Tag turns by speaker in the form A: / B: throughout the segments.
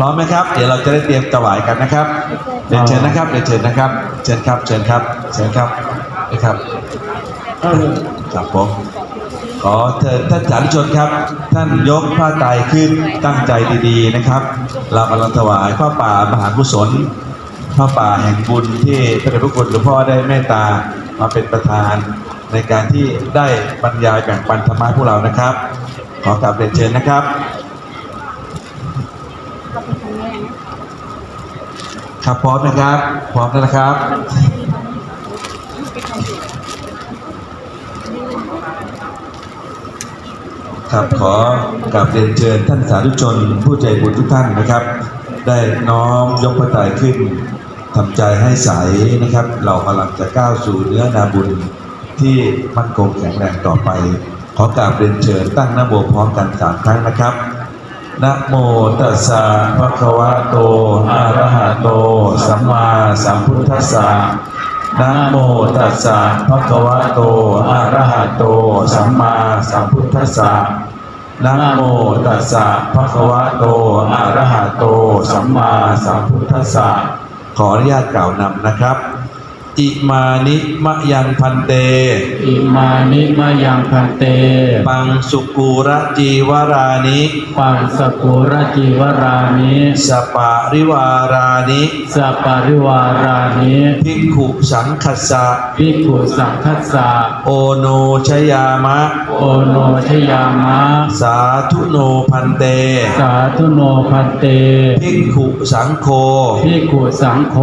A: ร้อมไหมครับ เดี๋ยวเราจะได้เตรียมถวายกันนะครับเรียนเชิญนะครับเรียนเชิญนะครับ เชิญครับ เชิญครับ เชิญครับนะครับครับผมขอเชิญท่านสาธุชนครับ ท่านยกผ้าไตรขึ้นตั้งใจดีๆนะครับ เรากำลังถวายผ้าป่ามหากุศลผ้าป่าแห่งบุญที่พระเดชพระคุณหลวงพ่อได้เมตตามาเป็นประธานในการที่ได้บรรยายแบ่งปันธรรมะให้พวกเรานะครับ ขอกราบเรียนเชิญนะครับ ครับพร้อมนะครับ พร้อมแล้วนะครับ ครับขอกราบเรียนเชิญท่านสาธุชน ผู้ใจบุญทุกท่านนะครับ ได้น้อมยกพระไตรขึ้นทำใจให้ใสนะครับ เรากำลังจะก้าวสู่เนื้อนาบุญที่มั่นคงแข็งแรงต่อไป ขอกราบเรียนเชิญตั้งนะโมพร้อมกันสามครั้งนะครับ นะโมตัสสะภะคะวะโต อะระหะโต สัมมาสัมพุทธัสสะนะโมตัสสะภะคะวะโต อะระหะโต สัมมาสัมพุทธัสสะนะโมตัสสะภะคะวะโต อะระหะโต สัมมาสัมพุทธัสสะขออนุญาตกล่าวนำนะครับ อิมานิมะยังพันเต
B: อิมานิมายังพันเต
A: ปังสุกูระจีวรานิ
B: ปังสกุรจีวรานิ
A: สปาริวารานิ
B: สัปปาริวารานิ
A: ภิกขุสังคัสสะ
B: ภิกขุสังคัสสะ
A: โอโนชยามะ
B: โอโนชยามะ
A: สาธุโนพันเต
B: สาธุโนพันเต
A: ภิกขุสังโฆ
B: ภิกขุสังโฆ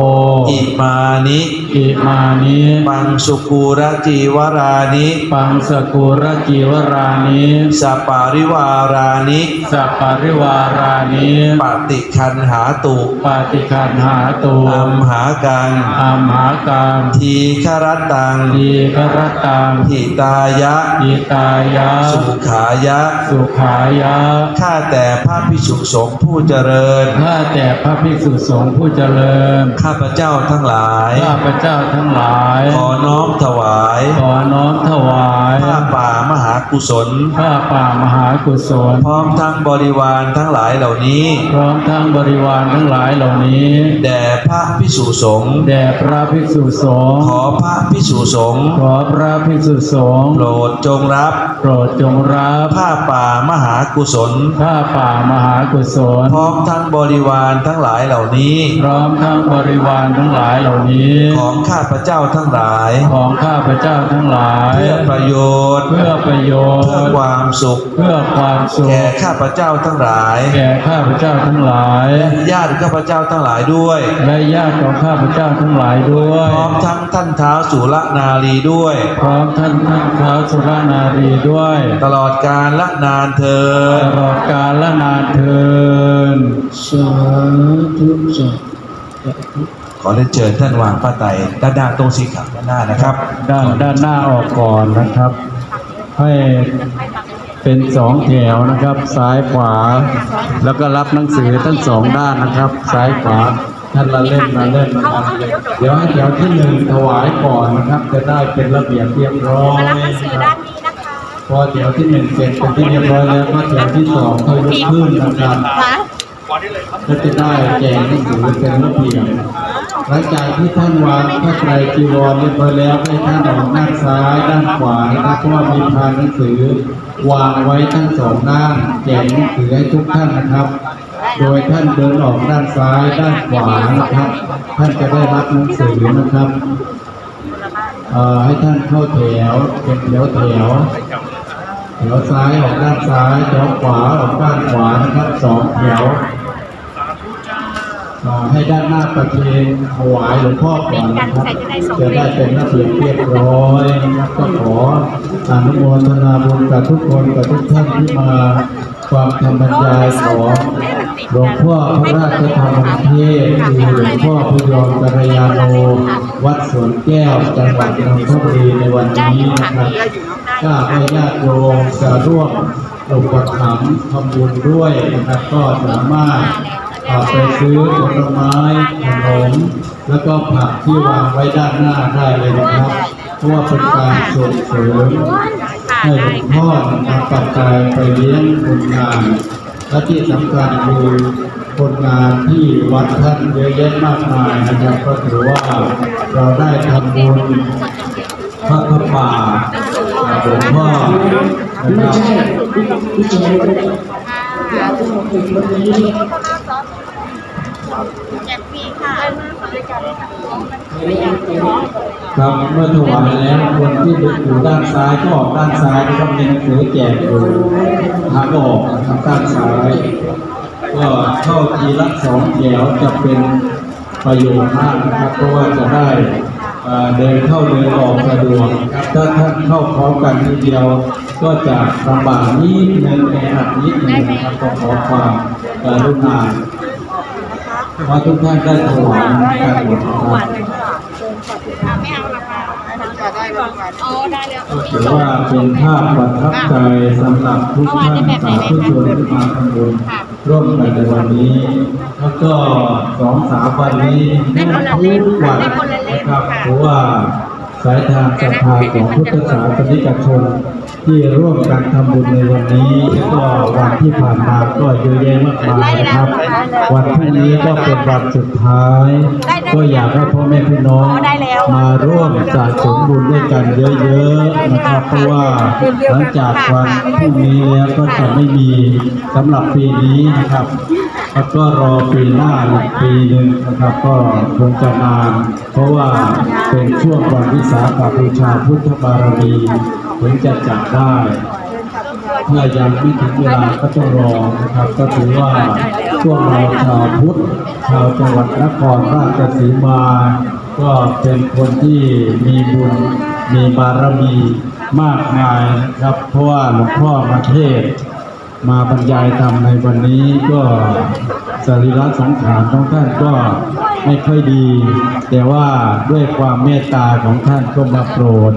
A: อิมานิ
B: อิมานิ
A: ปังสุกูระจีวรานิ
B: ปังสกุรจีวรานิ
A: สปาริวารานิ
B: สัปปาริวารานิ
A: ปฏิคันหาตุ
B: ปาติคันหาตุ
A: อัมหากัง
B: อัมหากัง
A: ทีฆรัตตัง
B: ทีกรตัง
A: หิตายะ
B: อิตายะ
A: สุขายะ
B: สุขายะ
A: ข้าแต่พระพิสุสงฆ์ผู้เจริญ
B: ข้าแต่พระภิกษุสงฆ์ผู้เจริญ
A: ข้าพเจ้าทั้งหลาย
B: ข้าพเจ้าทั้งหลาย
A: ขอน้อมถวาย
B: ขอน้อมถวาย
A: ผ้าป่ามหากุศล
B: ผ้าป่ามหากุศล
A: พร้อมทั้งบริวารทั้งหลายเหล่านี้
B: พร้อมทั้งบริวารทั้งหลายเหล่านี้
A: แด่พระพิสุสงฆ์
B: แด่พระภิกษุสงฆ์
A: ขอพระพิสุสงฆ์
B: ขอพระภิกษุสงฆ์
A: โปรดจงรับ
B: โปรดจงรับ
A: ผ้าป่ามหากุศล
B: ผ้าป่ามหากุศล
A: พร้อมทั้งบริวารทั้งหลายเหล่านี้
B: พร้อมทั้งบริวารทั้งหลายเหล่านี้
A: ของข้าพเจ้าทั้งหลาย
B: ของข้าพเจ้าทั้งหลาย
A: เพื่อประโยชน์
B: เพื่อประโยชน์
A: เพื่อความสุข
B: เพื่อความสุข
A: แก่ข้าพเจ้าทั้งหลาย
B: แก่ข้าพเจ้าทั้งหลาย
A: ญาติข้าพเจ้าทั้งหลายด้วย
B: และญาติของข้าพเจ้าทั้งหลายด้วย
A: พร้อมทั้งท่านเท้าสุรนารีด้วย
B: พร้อมท่านท่านเท้าวสุรนารีด้วย
A: ตลอดกาลละนานเธอ
B: ต
A: ญ
B: ลอดกาลและนานเทินสาธุสาธุ
A: ข อเรียนเชิญท่านวางผ้าไตรด้านหน้าตรงสีขาวด้านหน้านะครับ
B: ด้านด้านหน้าออกก่อนนะครับ ให้เป็นสองแถวนะครับ ซ้ายขวา แล้วก็รับหนังสือทั้งสองด้านนะครับ ซ้ายขวาท่านละเล่มละเล่มนะครับเดี๋ยวให้แถวที่หนึ่งถวายก่อนนะครับ จะได้เป็นระเบียบเรียบร้อย
C: มารับหนังสือด้านนี้นะคะ
B: พอแถวที่หนึ่งเสร็จเป็นที่เรียบร้อยแล้วก็แถวที่สองค่อยยกขึ้นนะครับ
C: มา
B: ก็จะได้แจกหนังสือเป็นระเบียบหลังจากที่ท่านวางพระไตรจีวรเรียบร้อยแล้วให้ท่านออกด้านซ้ายด้านขวานะครับเพราะว่ามีพานหนังสือ วางไว้ทั้งสองด้านแจกหนังสือให้ทุกท่านนะครับ โดยท่านเดินออกด้านซ้ายด้านขวานะครับ ท่านจะได้รับหนังสือนะครับให้ท่านเข้าแถวเป็นแถวแถวแถวซ้ายออกด้านซ้ายแถวขวาออกด้านขวานะครับสองแถว ให้ด้านหน้าประเคนถวายหลวงพ่อก่อนนะครับจะได้เป็นระเบียบเรียบร้อยนะครับก็ขออนุโมทนาบุญกับทุกคนกับทุกท่านที่มาฟังธรรมบรรยายของหลวงพ่อพระราชธรรมเทศน์คือหลวงพ่อพยอมกัลยาโนวัดสวนแก้วจังหวัดนนทบุรีในวันนี้นะครับถ้าให้ญาติโยมจะร่วมอุปถัมภ์ทำบุญด้วยนะครับก็สามารถอ่า ไปซื้อผลไม้ขนมแล้วก็ผักที่วางไว้ด้านหน้าได้เลยนะครับ เพราะว่าเป็นการส่งเสริมให้หลวงพ่อนำปัจจัยไปเลี้ยงคนงาน และที่สำคัญคือคนงานที่วัดท่านเยอะแยะมากมายนะครับก็ถือว่าเราได้ทำบุญพระพป่าหลวงพ่อนะครับ
C: ใช่วิจัยเลยเราต้องมาฝึกวันนี้
D: แจกฟรีค่ะ
B: ครับเมื่อถวายแล้วคนที่อยู่ด้านซ้ายก็ออกด้านซ้ายนะครับมีหนังสือแจกอยู่ทางออกนะครับด้านซ้าย ก็เข้าทีละสองแถวจะเป็นประโยชน์มากนะครับเพราะว่าจะได้เดินเข้าเดินออกสะดวกครับถ้าท่านเข้าพร้อมกันทีเดียว ก็จะลำบากนิดนึงแออัดนิดนึงนะครับก็ขอความกรุณา เพราทุกท่านได้ถวายการหมดนะครับ
D: ไม่เอาราคาได้แล้วอ๋อได้แล้ว
B: ก็ถือว่าเป็นภาพประทับใจสำหรับทุกท่านสาธุชนที่มาทำบุญร่วมกันในวันนี้ แล้วก็สองสามวันนี้แน่นทุกวันนะครับเพราะว่าสายทางศรัทธาของพุทธศาสนิกชน ที่ร่วมกันทำบุญในวันนี้ก็วันที่ผ่านมาก็เยอะแยะมากมายนะครับ วันพรุ่งนี้ก็เป็นวันสุดท้าย ก็อยากให้พ่อแม่พี่น้องมาร่วมสะสมบุญด้วยกันเยอะๆนะครับ เพราะว่าหลังจากวันพรุ่งนี้แล้วก็จะไม่มีสำหรับปีนี้นะครับแล้วก็รอปีหน้าอีกปีหนึ่งนะครับ ก็คงจะนานเพราะว่าเป็นช่วงวันวิสาขบูชาพุทธบารมี ถึงจะจัดได้เมื่อยังไม่ถึงเวลาก็ต้องรอนะครับ ก็ถือว่าพวกเราชาวพุทธชาวจังหวัดนครราชสีมา ก็เป็นคนที่มีบุญมีบารมีมากมายนะครับ เพราะว่าหลวงพ่อมาเทศ มาบรรยายธรรมในวันนี้ก็สรีระสังขารของท่านก็ ไม่ค่อยดี แต่ว่าด้วยความเมตตาของท่านก็มาโปรด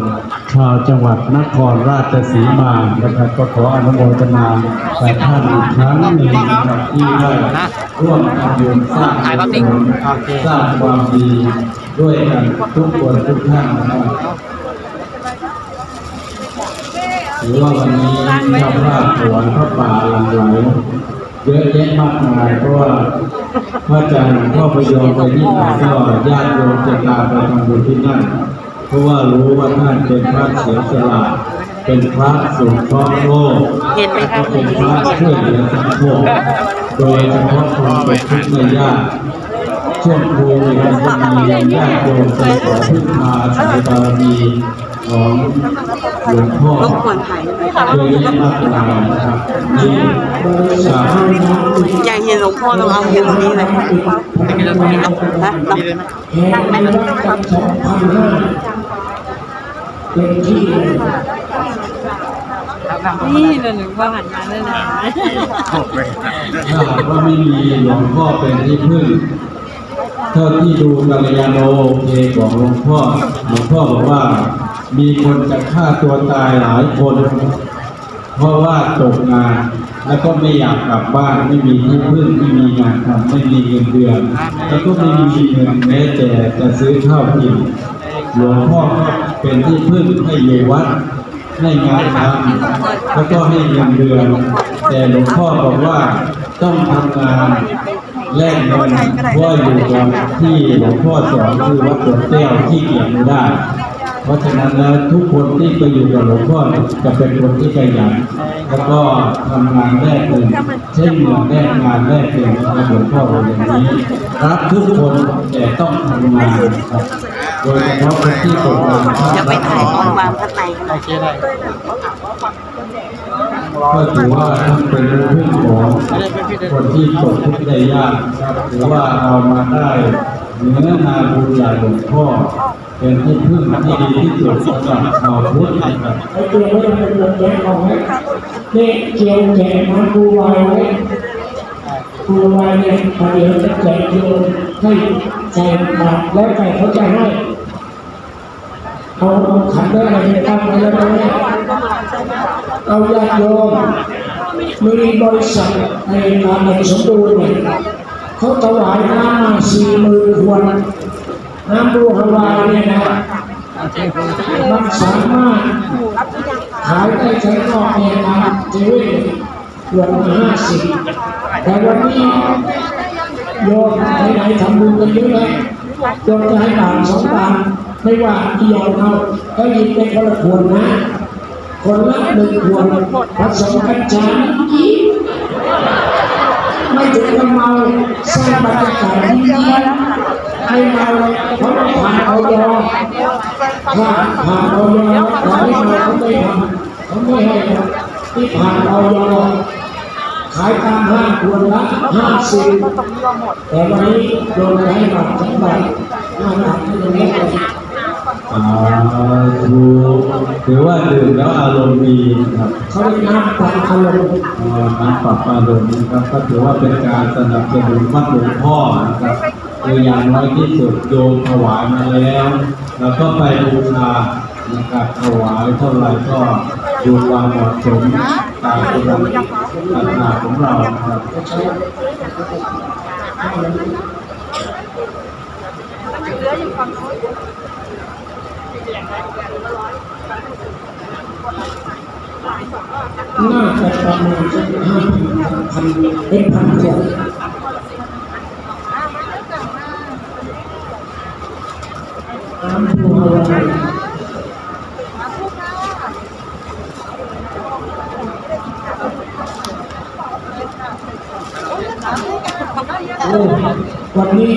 B: ชาวจังหวัดนครราชสีมานะครับก็ขออนุโมทนาแต่ท่านอีกครั้งหนึ่งนะครับที่ได้ร่วมทำบุญสร้างกุศลสร้างความดีด้วยกันทุกคนทุกท่านนะครับถือว่าวันนี้เจ้าภาพถวายพระป่าหลังไหล เยอะแยะมากมายเพราะว่าพระอาจารย์หลวงพ่อพยอมไปที่ไหนก็ญาติโยมจะตามไปทำบุญที่นั่น เพราะว่ารู้ว่าท่านเป็นพระเสียสละเป็นพระสงเครโลก
D: เห็นไหมคะ
B: ก็เป็นพระช่วยเหลือสังคมโดยเฉพาะคนตกทุกข์ได้ยากช่วงโควิดมันจะมีญาติโยมไปขอพึ่งพาสายบารมี ของหลวงพ่อ
D: รบกวนถ่ายหน่อยค่ะ
B: เยอะแยมากมายนะครับนี่สาม
D: อยากเห็นหลวงพ่อต้องเอาเห็นตรงนี้เลยนะนะ
C: แพ้ไม่ได้กับเป็นที่
D: นี่เลยหนึ่งว่าหันมาเลยนะ
B: ถ้าหากว่าไม่มีหลวงพ่อเป็นที่พึ่งเท่าที่ดูกัลยาโนโอเคของหลวงพ่อหลวงพ่อบอกว่า มีคนจะฆ่าตัวตายหลายคน เพราะว่าตกงาน แล้วก็ไม่อยากกลับบ้านไม่มีที่พึ่งไม่มีงานทำไม่มีเงินเดือน แล้วก็ไม่มีเงินแม้แต่จะซื้อข้าวกินหลวงพ่อก็เป็นที่พึ่งให้อยู่วัดให้งานทำแล้วก็ให้เงินเดือน แต่หลวงพ่อบอกว่าต้องทำงานแลกเงินเพราะว่าอยู่กับที่หลวงพ่อสอนคือวัดสวนแก้วที่เกียจไม่ได้ เพราะฉะนั้นแล้วทุกคนที่ไปอยู่กับหลวงพ่อจะเป็นคนที่ขยันแล้วก็ทำงานแลกเงินเช่นงินแลกงานแลกเงินะครับหลวงพ่อบอกอย่างนี้รับทุกคนแต่ต้องทำงานครับโดยเฉพาะคนที่ตกงาน
D: จะไปถ่ายตอนวางพระไตรกันหน่อย
B: ก็ถือว่าท่านเป็นผู้พึ่งของคนที่ตกทุกข์ได้ยากครับถือว่าเรามาได้ เนื้อนาบุญจากหลวงพ่อเป็นที่พึ่งที่ดีที่สุดสำหรับชาวพุทธนะครับ
C: ไอ้เกียวไม่ต้องเป็นเงินแจกเอาไว้นี่เกียวแจกมาดูวายไว้ดูวายเนี่ยพอเดี๋ยวจะแจกโยมให้ใส่บาตรแล้วแต่เขาจะให้เอาขันได้อะไรตั้งไว้แล้วนะเอาญาติโยมมีบริษัทในการในสมบูรณ์เนี่ย เขาถวายน้ำมาสี่หมื่นขวดน้ำบูฮาวายเนี่ยนะมันสามารถขายได้ใช้นอกเนี่ยนะเจเว่นขวดละห้าสิบแต่วันนี้โยมไหนๆทำบุญกันเยอะเลยโยมจะให้บาทสองบาทไม่ว่าที่ยอมเอาก็หยิบไปคนละขวดนะ คนละหนึ่งขวดผสมกัญชาอีกไม่ถึงกับเมาสร้างบรรยากาศที่ดีให้เมาเลยเพราะว่า ผ่านออยผ่านผ่านออยเราไม่เมาเขาไม่ทำเขาไม่ให้ที่ผ่านเออยขายตามห้างขวดละห้าสิบแต่วันนี้โดนใช้บัตรสองใบห้าบาทไม่ยังไงเลย
B: สาธุถือว่าดื่มแล้วอารมณ์ดีครับ
C: เขาเรียกน้ำปันอารมณ์
B: น้ำปรับอารมณ์นะครับก็ถือว่าเป็นการสนับสนุนวัดหลวงพ่อนะครับ คืออย่างน้อยที่สุดโยมถวายมาแล้ว แล้วก็ไปบูชานะครับถวายเท่าไรก็ดูความเหมาะสมตามกำลังศรัทธาของเราครับ
D: น่า
C: จะประมาณห้าพันเป็นพันขวดน้ำบัวลอยโอ้วันนี้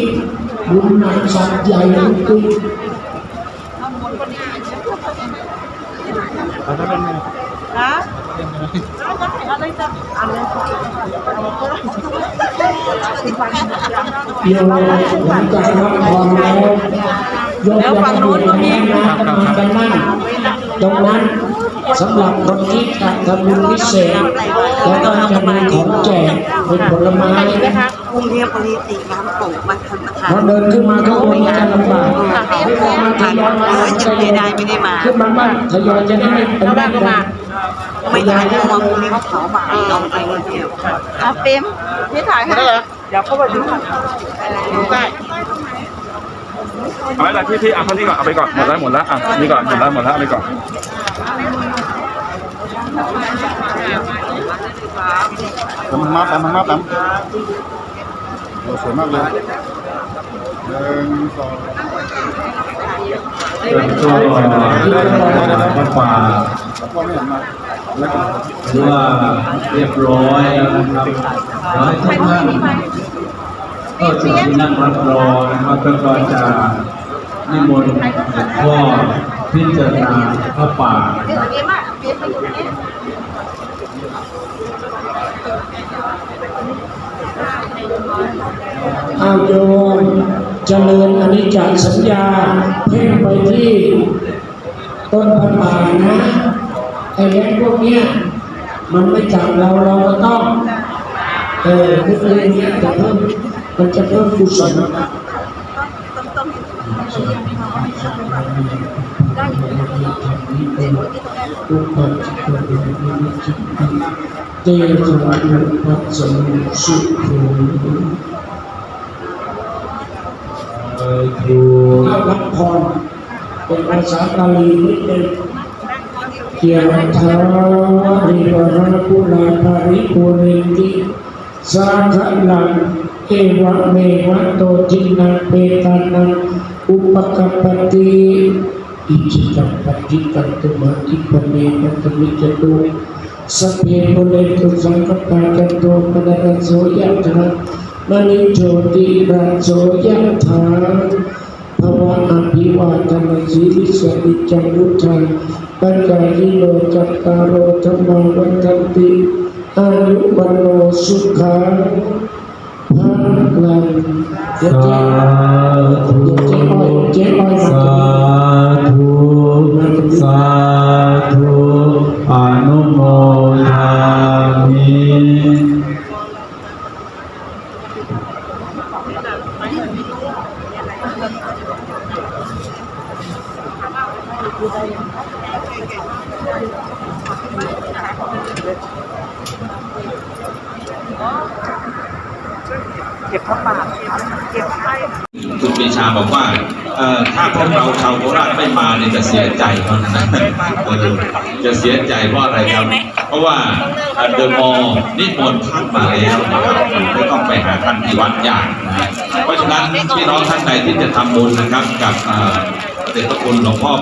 C: บุญหนักสัตว์ใหญ่จริง
D: นะแล้วก็อะไรจะอะไร
C: โยมหลังจากรับพรแล้วโยมจะมาดูนะมากันนั่งตรงนั้นสำหรับคนที่จะทำบุญพิเศษแล้วก็จะมีของแจกเป็นผลไม้
E: กรุงเทพปริติน้ำตกมันทันประทา
C: พอนเดินขึ้นมาข้างบนมันจะลำบากไม่พอมาทยอยมาทยอยขึ้นมาบ้างทยอยจะได้เป็นแม่กัน
E: ไม่ได้เพราะว่าพรุ่งนี้เขาเผาหมาเราไปคนเดียว
D: เอาเต็มพี่ถ่ายให้เดี๋ยวเขาไปดูดูใกล้
F: เอาไว้ละพี่พี่เอาเท่านี้ก่อนเอาไปก่อนหมดแล้วหมดแล้วอะนี่ก่อนหมดแล้วหมดแล้วเอาไปก่อน
G: ผมมาปั๊มมาปั๊มโอ้สวยมากเลยหนึ่งสอง
B: แล้วก็พระป่า
G: พ่อไม่เห็มาแล้วก็
B: หรือว่าเรียบร้อยนะครับขอให้ทุกท่าน ก็จะนั่งรับรอนะครับแล้วก็จะนิมนต์พ่อพิจารณาพระป่านะครับ
D: เต็มอะเต็มไปอยู่นี่
C: เอาโยมเจริญอนิจจสัญญา เพ่งไปที่ต้นพันบานะไอ้แรงพวกเนี้ยมันไม่จับเราเราก็ต้องเออคือเรื่องนี้จะเพิ่ม มันจะเพิ่มกุศลทุกคนเตจวัตปัสสมุสุขุ
B: เอ่อครู
C: ถ้ารับพรเป็นภาษาบาลีนิดนึงเกียรติาวริวรปุราภาริปุเรนติ สาขลังเอวะเมวะโตจินังเปตานังอุปกัปติอิจิตังปฏิตังตุมาติปเมนะตมิจตุสัพเพโมเลตุสังกปปาจันโตปนรสโสยะถามณิโชติราโสยะถาภวะอภิวาทนาสีลิสนิจังวุฒังปัญญาโลจัตตารโอธรรมวันตันติ อายุวันโนสุขังพลังเดี๋ยว
B: สา
C: เจ๊
B: ธุ
C: เดี๋ยวเจ๊อ้อยเจ๊อ้อยมา
B: สาธุสาธุอนุโมทามิ
C: เก็
H: บพระบาทเก็บให้
E: คุณปีชาบอกว่าถ้าพวกเราชาวโคราชไม่มาเนี่ยจะเสียใจเพราะนะเออจะเสียใจเพราะอะไรครับ เพราะว่าเดอะมอลล์นิมนต์ท่านมาแล้วนะครับไม่ต้องไปหาท่านที่วัดยากนะเพราะฉะนั้นพี่น้องท่านใดที่จะทำบุญนะครับกับเอ่อเดชพระคุณหลวงพ่อ